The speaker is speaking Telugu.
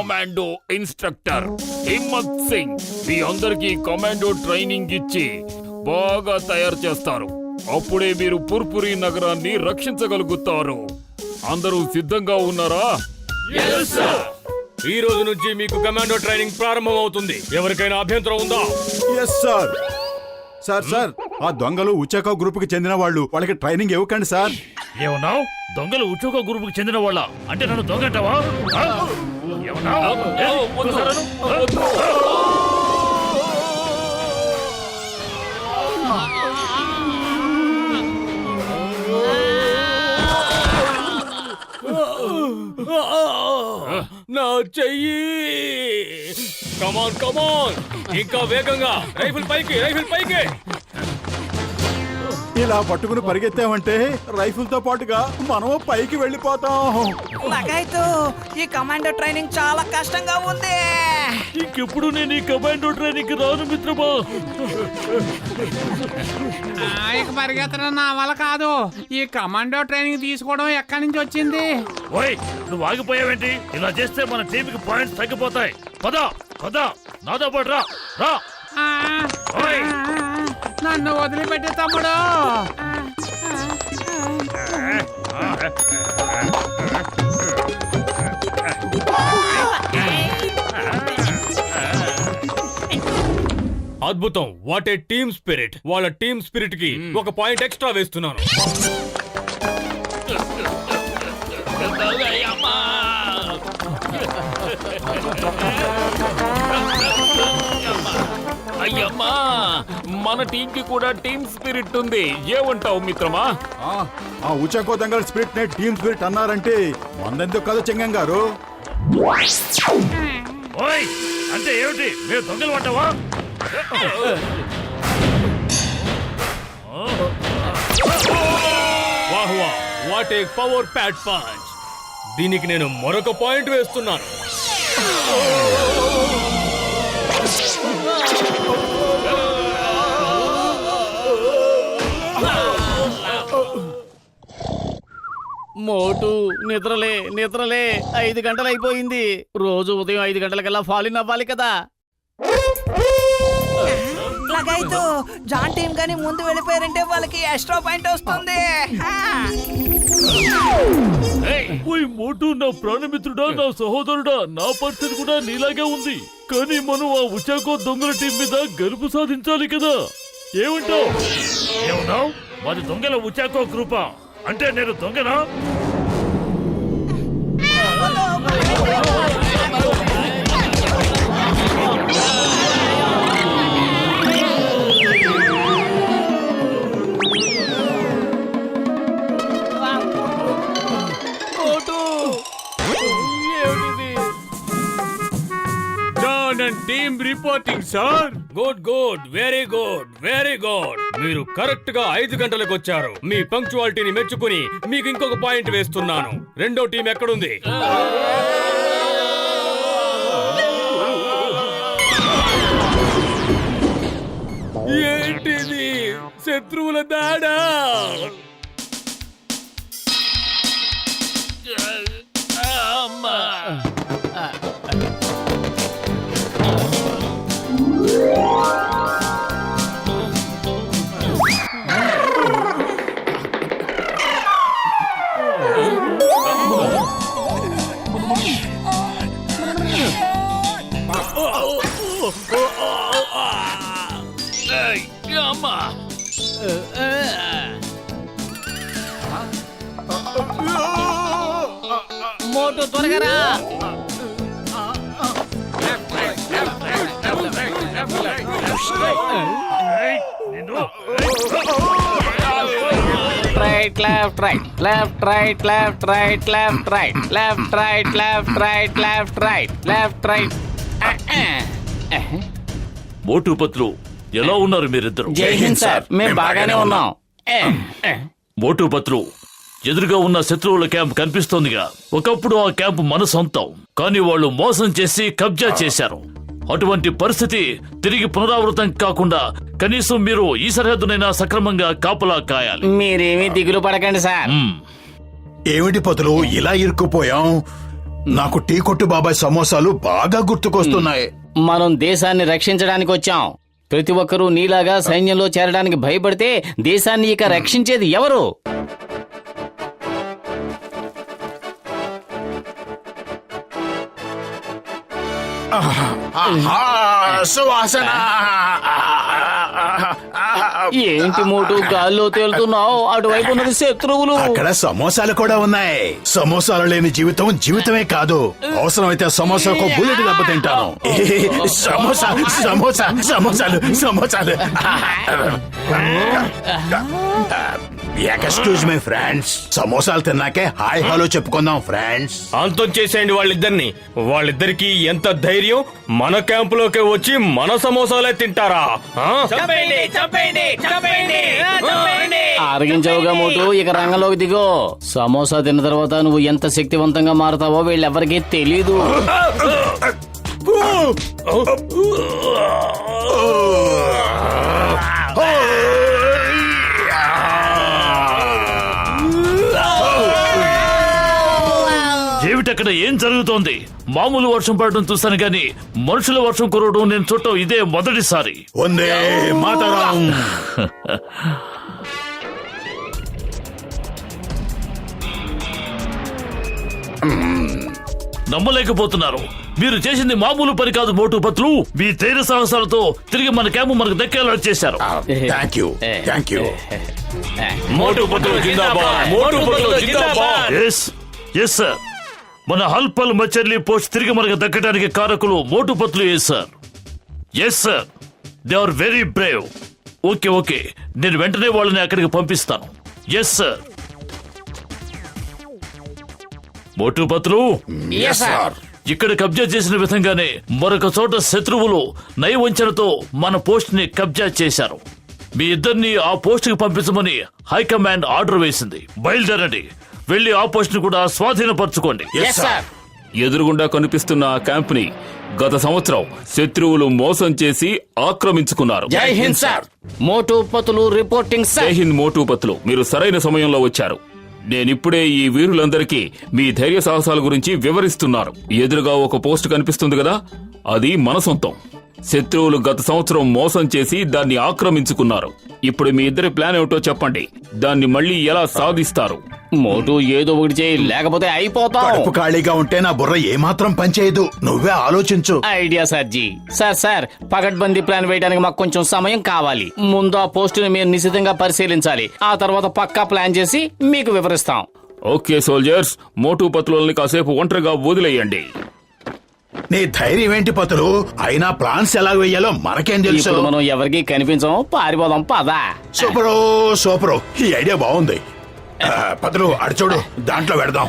Commando instructor Himmat Singh. మీ అందరికీ కమాండో ట్రైనింగ్ ఇచ్చి బాగా తయారు చేస్తారు. అప్పుడే మీరు పుర్పురి నగరాన్ని రక్షించగలుగుతారు. అందరూ సిద్ధంగా ఉన్నారా? ఈ రోజు నుంచి మీకు కమాండో ట్రైనింగ్ ప్రారంభం అవుతుంది ఎవరికైనా అభ్యంతరం ఉందా? ఎస్ సార్ సార్ సార్ ఆ దొంగలు ఉచ్చాక గ్రూప్కి చెందిన వాళ్ళు వాళ్ళకి ట్రైనింగ్ ఇవ్వకండి సార్ ఏమన్నావు? దొంగలు ఉద్యోగ గ్రూపుకి చెందిన వాళ్ళ? అంటే నన్ను దొంగంటావా నా చెయ్యి. కమాన్ కమాన్ ఇంకా వేగంగా. రైఫిల్ పైకి రైఫిల్ పైకి. ఇలా పట్టుకుని పరిగెత్తామంటే రైఫిల్తో పాటుగా మనము పైకి వెళ్ళిపోతాం. లగాయతు ఈ కమాండో ట్రైనింగ్ చాలా కష్టంగా ఉంది. ఇంకెప్పుడు నేను ఈ కమాండో ట్రైనింగ్ రాను మిత్రమా? ఇక పరిగెత్తడం నా వల్ల కాదు. ఈ కమాండో ట్రైనింగ్ తీసుకోవడం ఎక్కడి నుంచి వచ్చింది? ఓయ్ నువ్వు ఆగిపోయావేంటి? ఇలా చేస్తే మన టీంకి పాయింట్స్ తగ్గిపోతాయి. పద పద నాతో పాటు రా రా. నన్ను వదిలిపెట్టి తమ్ముడు. అద్భుతం. వాట్ ఏ టీమ్ స్పిరిట్ వాళ్ళ టీమ్ స్పిరిట్కి ఒక పాయింట్ ఎక్స్ట్రా వేస్తున్నాను. అయ్యమ్మా మన టీంకి కూడా టీమ్ స్పిరిట్ ఉంది. ఏమంటావు మిత్రమా? ఆ, ఆ ఉచాకో దొంగల స్పిరిట్ నే టీమ్ స్పిరిట్ అన్నారంటే మందెందుకు కదా చెంగం గారు? ఓయ్ అంటే ఏమిటి? మేము దొంగలు పడ్డావా? వాహ్ వా what a power packed. Punch దీనికి నేను మరొక పాయింట్ వేస్తున్నాను. మోటు నిద్రలే నిద్రలే ఐదు గంటలు అయిపోయింది రోజు ఉదయం ఐదు గంటలకల్లా ఫాలిన్ అవ్వాలి కదా. లగాయతు జాన్ టీం గాని ముందు వెళ్ళిపోయారంటే వాళ్ళకి ఎక్స్ట్రా పాయింట్ వస్తుంది. మోటు నా ప్రాణమిత్రుడా నా సహోదరుడా నా పరిస్థితి కూడా నీలాగే ఉంది. కానీ మనం ఆ ఉచాకో దొంగల టీం మీద గెలుపు సాధించాలి కదా. ఏమంటావు? ఏమన్నావు? మాది దొంగల ఉచాకో గ్రూపా అంటే నేను దొంగనా? John and team reporting sir good good very good very good మీరు కరెక్ట్గా ఐదు గంటలకు వచ్చారు. మీ పంక్చువాలిటీని మెచ్చుకుని మీకు ఇంకొక పాయింట్ వేస్తున్నాను. రెండో టీం ఎక్కడుంది? ఏంటిది? శత్రువుల దాడా? అమ్మా మోటు త్వరగా రా. ఏయ్, నిన్ను right left right left right left right left right left right left right left right left right Motu Patlu ఎలా ఉన్నారు మీరిద్దరు? జై హింద్ సార్. మేము బాగానే ఉన్నాం. మోటు పత్రు ఎదురుగా ఉన్న శత్రువుల క్యాంప్ కనిపిస్తోందిగా. ఒకప్పుడు ఆ క్యాంప్ మన సొంతం. కానీ వాళ్ళు మోసం చేసి కబ్జా చేశారు. అటువంటి పరిస్థితి తిరిగి పునరావృతం కాకుండా కనీసం మీరు ఈ సరిహద్దునైనా సక్రమంగా కాపలా కాయాలి. మీరేమీ దిగులు పడకండి సార్. ఏమిటి పతులు? ఇలా ఇరుక్కుపోయాం. నాకు టీ కొట్టు బాబాయ్ సమోసాలు బాగా గుర్తుకొస్తున్నాయి. మనం దేశాన్ని రక్షించడానికి వచ్చాం. ప్రతి ఒక్కరూ నీలాగా సైన్యంలో చేరడానికి భయపడితే దేశాన్ని ఇక రక్షించేది ఎవరు? సువాసన. ఏంటి మోటు గాల్లో తేలుతున్నావు? అటువైపు ఉన్నది శత్రువులు. అక్కడ సమోసాలు కూడా ఉన్నాయి. సమోసాలు లేని జీవితం జీవితమే కాదు. అవసరమైతే సమోసాకు బుల్లెట్ దెబ్బ తింటాను. సమోసా సమోసా సమోసాలు సమోసాలు. ఎక్స్క్యూజ్ మై ఫ్రెండ్స్ సమోసాలు తిన్నాకే హాయ్ హలో చెప్పుకుందాం ఫ్రెండ్స్ అంతం చేసేయండి వాళ్ళిద్దరిని. వాళ్ళిద్దరికి ఎంత ధైర్యం? మన క్యాంపులోకి వచ్చి మన సమోసాలే తింటారా? ఆ? ఆరగించవుగా మోటు ఇక రంగంలోకి దిగో. సమోసా తిన్న తర్వాత నువ్వు ఎంత శక్తివంతంగా మారుతావో వీళ్ళెవరికీ తెలీదు. ఏమిటక్కడ ఏం జరుగుతోంది? మామూలు వర్షం పడడం చూస్తాను గాని మనుషుల వర్షం కురవడం నేను చూడటం ఇదే మొదటిసారి. వందే మాతరం. నమ్మలేకపోతున్నారు. మీరు చేసింది మామూలు పని కాదు మోటు పత్రులు మీ ధైర్య సాహసాలతో తిరిగి మన క్యాంపు మనకు దక్కేలా చేశారు. Thank you thank you Motu Patlu జిందాబాద్. మోటు పత్రులు జిందాబాద్. ఎస్ ఎస్ సార్ మన హల్పల్ మచర్లి పోస్ట్ తిరిగి మనకు దక్కడానికి కారకులు Motu పత్రులు yes sir yes sir they are very brave okay okay నేను వెంటనే వాళ్ళని అక్కడికి పంపిస్తాను. ఎస్ సార్ మోటు పత్రులు ఇక్కడ కబ్జా చేసిన విధంగానే మరొక చోట శత్రువులు నయవంచనతో మన పోస్ట్ని కబ్జా చేశారు. మీ ఇద్దరిని ఆ పోస్ట్కి పంపించమని హైకమాండ్ ఆర్డర్ వేసింది. బయలుదేరండి. వెళ్ళి ఆ పోస్ట్ని కూడా స్వాధీనపరచుకోండి. ఎదురుగుండా కనిపిస్తున్న ఆ క్యాంప్ని గత సంవత్సరం శత్రువులు మోసం చేసి ఆక్రమించుకున్నారు. జై హింద్ సార్ మోటు పతులు రిపోర్టింగ్ జై సార్ హింద్ మోటుపత్లు. మీరు సరైన సమయంలో వచ్చారు. నేనిప్పుడే ఈ వీరులందరికీ మీ ధైర్య సాహసాల గురించి వివరిస్తున్నారు. ఎదురుగా ఒక పోస్ట్ కనిపిస్తుంది కదా? అది మన సొంతం. శత్రువులు గత సంవత్సరం మోసం చేసి దాన్ని ఆక్రమించుకున్నారు. ఇప్పుడు మీ ఇద్దరి ప్లాన్ ఏమిటో చెప్పండి. దాన్ని మళ్ళీ ఎలా సాధిస్తారు? మోటు ఏదో ఒకటి చేయి లేకపోతే అయిపోతాం. కడుపు ఖాళీగా ఉంటే నా బుర్ర ఏమాత్రం పనిచేయదు. నువ్వే ఆలోచించు. Idea sir ji sir sir పగడ్బందీ plan వేయడానికి మాకు కొంచెం సమయం కావాలి. ముందు ఆ పోస్టుని మీరు నిశితంగా పరిశీలించాలి. ఆ తర్వాత పక్కా ప్లాన్ చేసి మీకు వివరిస్తాం. ఓకే సోల్జర్స్ మోటుపత్రులని కాసేపు ఒంటరిగా వదిలేయండి. నీ ధైర్యం ఏంటి పతులు? అయినా ప్లాన్స్ ఎలా వేయాలో మనకేం తెలుసు? ఇప్పుడు మనం ఎవరికి కనిపించం పారిపోదాం పదా. Super super. ఈ ఐడియా బాగుంది. ఆ, పతులు చూడు దాంట్లో పెడదాం.